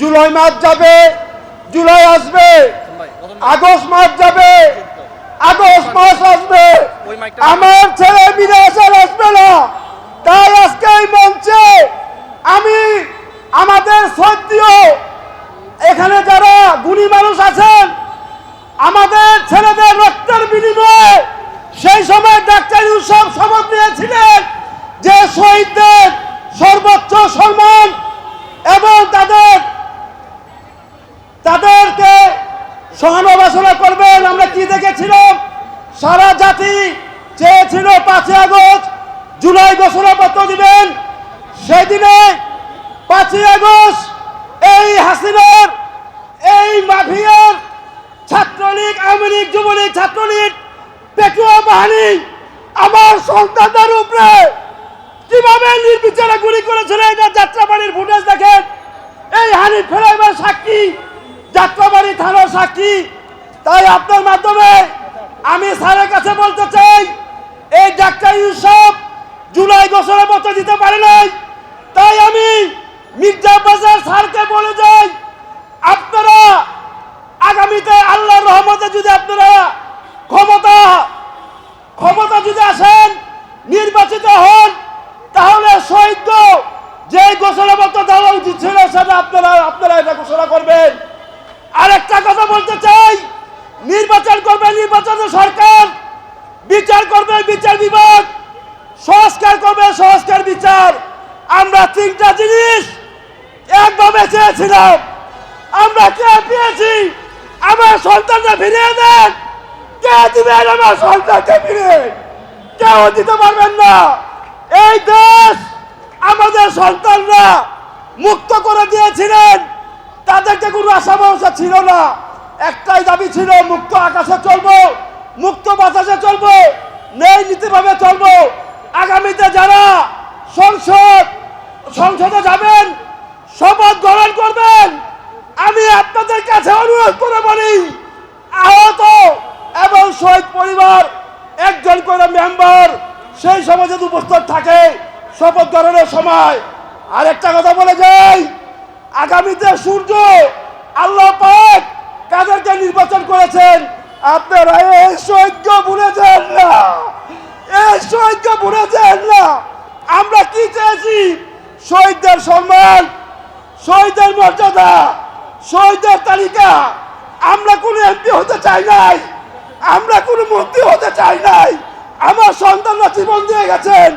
জুলাই মাস যাবে, জুলাই আসবে, আগস্ট মাস যাবে, আগস্ট মাস আসবে। আমার ছেলে বিদেশ আসবে না, তাই আজকে এই মঞ্চে আমি আমাদের সত্যিও এখানে যারা গুণী মানুষ আছেন, আমাদের ছেলেদের রক্তের বিনিময়ে সেই সময় ডাক্তার ইউসুফ শপথ নিয়েছিলেন যে শহীদদের সর্বোচ্চ সম্মান এবং তাদের তাদেরকে সহানুবাসনা করবেন আমরা কি দেখেছিলাম সারা জাতি চেয়েছিল পাঁচই আগস্ট জুলাই ঘোষণাপত্র দিবেন। সেদিনে পাঁচই আগস্ট এই হাসিনার, এই মাফিয়ার ছাত্রলীগ, আওয়ামী লীগ, যুবলীগ ছাত্রলীগ পেটুয়া বাহিনী আমার সন্তানদের উপরে কীভাবে নির্বিচারে গুলি করেছিল এটা যাত্রাবাড়ির ফুটেজ দেখেন। এই হানি ফেরাইবার সাক্ষী, যাত্রাবাড়ি থানার সাক্ষী তাই আপনার মাধ্যমে আমি স্যারের কাছে বলতে চাই, এই ডাক্তার ইউসুফ জুলাই ঘোষণাপত্র দিতে পারে নাই। তাই আমি মির্জা বাজার স্যারকে বলে যাই, আপনারা আগামীতে আল্লাহর রহমতে যদি আপনারা ক্ষমতা ক্ষমতা যদি আসেন, নির্বাচিত হন, তাহলে শহীদ যে ঘোষণাপত্র দেওয়া উচিত ছিল সেটা আপনারা আপনারা এটা ঘোষণা করবেন। আরেকটা কথা বলতে চাই নির্বাচন করবে নির্বাচন সরকার, বিচার করবে বিচার বিভাগ, সংস্কার করবে সংস্কার বিচার। আমরা তিনটা জিনিস একভাবে চেয়েছিলাম। আমরা কে পেয়েছি? আমার সন্তানটা ফিরিয়ে দেন। কে দিবেন আমার সন্তানকে ফিরে কেউ দিতে পারবেন না। এই দেশ আমাদের সন্তানরা মুক্ত করে দিয়েছিলেন। তাদেরকে কোনো আশা ভরসা ছিল না। একটাই দাবি ছিল, মুক্ত আকাশে চলবো, মুক্ত বাতাসে চলবো নেই নীতিভাবে চলবো। আগামীতে যারা সংসদ, সংসদে যাবেন, শপথ গ্রহণ করবেন, আমি আপনাদের কাছে অনুরোধ করে বলি, আহত এবং শহীদ পরিবার, একজন করে মেম্বার, সেই যদি উপস্থিত থাকে, শপথ গ্রহণের সময়। আরেকটা কথা বলে যাই, আগামীতে সূর্য, আল্লাহ পাক কাদেরকে নির্বাচন করেছেন, আপনারা এই সৈক্য ভুলেছেন না। এই সৈক্য ভুলেছেন না। আমরা কি চেয়েছি? শহীদদের সম্মান শহীদের মর্যাদা শহীদের তালিকা। আমরা কোনো এমপি হতে চাই নাই। আমরা কোনো মন্ত্রী হতে চাই নাই। আমার সন্তানরা জীবন দিয়ে গেছেন।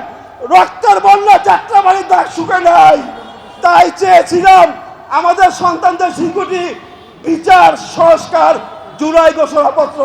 রক্তের বন্যা যাত্রাবাড়ির দাগ শুকে নাই। তাই চেয়েছিলাম আমাদের সন্তানদের সিকিউরিটি বিচার সংস্কার জুলাই ঘোষণাপত্র